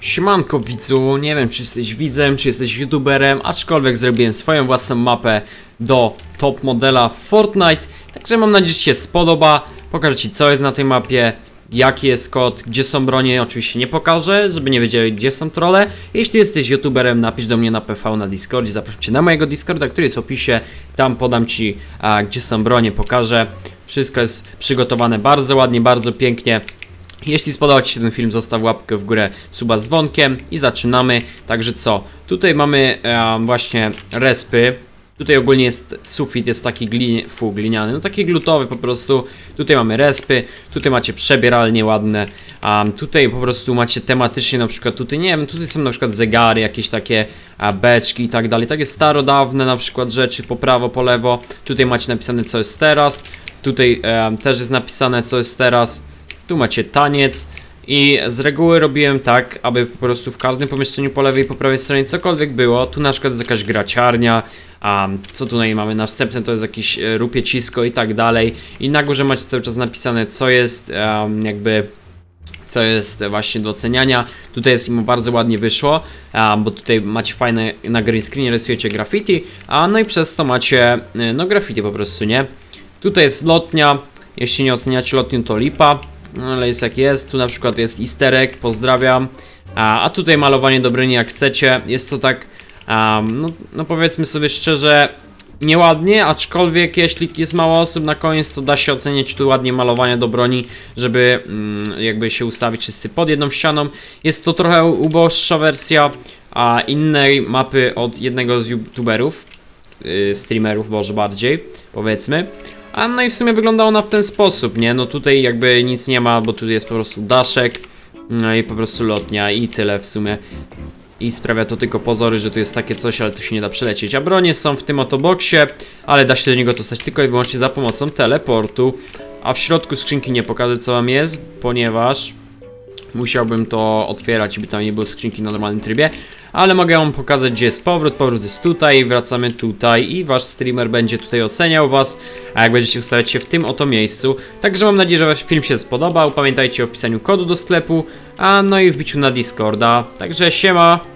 Siemanko widzu, nie wiem czy jesteś widzem, czy jesteś youtuberem, aczkolwiek zrobiłem swoją własną mapę do top modela Fortnite, także mam nadzieję, że się spodoba, pokażę Ci co jest na tej mapie, jaki jest kod, gdzie są bronie, oczywiście nie pokażę, żeby nie wiedzieli gdzie są trolle. Jeśli jesteś youtuberem, napisz do mnie na PV na Discordzie, zapraszam Cię na mojego Discorda, który jest w opisie, tam podam Ci a, gdzie są bronie, pokażę. Wszystko jest przygotowane bardzo ładnie, bardzo pięknie. Jeśli spodobał Ci się ten film, zostaw łapkę w górę, suba z dzwonkiem i zaczynamy. Także co? Tutaj mamy właśnie respy. Tutaj ogólnie jest sufit, jest taki glin, fu, gliniany, no taki glutowy po prostu. Tutaj mamy respy, tutaj macie przebieralnie ładne. Um, tutaj po prostu macie tematycznie na przykład tutaj, nie wiem, tutaj są na przykład zegary, jakieś takie a, beczki i tak dalej. Takie starodawne na przykład rzeczy po prawo, po lewo. Tutaj macie napisane co jest teraz. Tutaj też jest napisane co jest teraz. Tu macie taniec i z reguły robiłem tak, aby po prostu w każdym pomieszczeniu po lewej i po prawej stronie cokolwiek było. Tu na przykład jest jakaś graciarnia, a co tutaj mamy następne to jest jakieś e, rupiecisko i tak dalej. I na górze macie cały czas napisane co jest em, jakby co jest właśnie do oceniania. Tutaj jest im bardzo ładnie wyszło, bo tutaj macie fajne na green screenie rysujecie graffiti, a no i przez to macie y, no graffiti po prostu, nie? Tutaj jest lotnia, jeśli nie oceniacie lotnią to lipa, no ale jest jak jest, tu na przykład jest easter egg, pozdrawiam, a, a tutaj malowanie do broni jak chcecie, jest to tak, um, no, no powiedzmy sobie szczerze, nieładnie, aczkolwiek jeśli jest mało osób na koniec, to da się oceniać tu ładnie malowanie do broni, żeby mm, jakby się ustawić wszyscy pod jedną ścianą. Jest to trochę uboższa wersja a innej mapy od jednego z youtuberów, yy, streamerów może bardziej, powiedzmy. A no i w sumie wygląda ona w ten sposób, nie? No tutaj jakby nic nie ma, bo tu jest po prostu daszek, no i po prostu lotnia i tyle w sumie. I sprawia to tylko pozory, że tu jest takie coś, ale tu się nie da przelecieć. A bronie są w tym oto boksie, ale da się do niego dostać tylko i wyłącznie za pomocą teleportu. A w środku skrzynki nie pokażę co tam jest, ponieważ musiałbym to otwierać by tam nie było skrzynki na normalnym trybie. Ale mogę wam pokazać gdzie jest powrót, powrót jest tutaj, wracamy tutaj i wasz streamer będzie tutaj oceniał was, a jak będziecie ustawiać się w tym oto miejscu. Także mam nadzieję, że wasz film się spodobał, pamiętajcie o wpisaniu kodu do sklepu, a no i wbiciu na Discorda. Także siema!